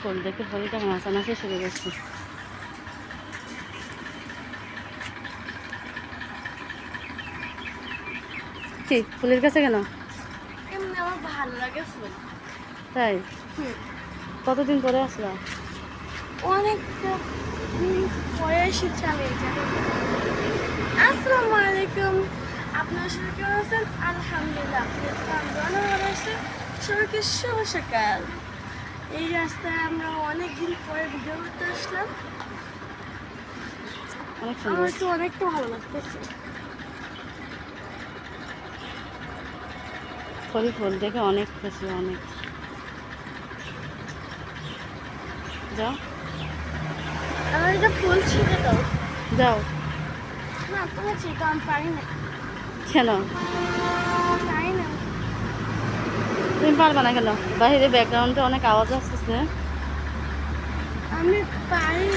ফুল দেখে ফুলটা নাচানাচি শুরু করছে। কি ফুলের কাছে কেন? এমনি আমার ভালো লাগে ফুল। তাই? কতদিন পরে আসলা? অনেকটা দিন পরে এসেছি আমি আসসালামু আলাইকুম। আপনার সবাই কেমন আছেন? আলহামদুলিল্লাহ আপনার সবাইকে শুভ সকাল। এই রাস্তায় আমরা অনেক দিন পরে ভিডিও করতে আসলাম। আমার তো অনেকটা ভালো লাগতেছে। ফুল ফুল দেখে অনেক খুশি অনেক। যাও। আমার এটা ফুল ছিঁড়ে দাও। যাও। না তোমার ছিঁড়তে আমি পারি না। কেন তুমি পারবে না কেন? বাইরে ব্যাকগ্রাউন্ডে অনেক আওয়াজ আসতেছে। আমি পারি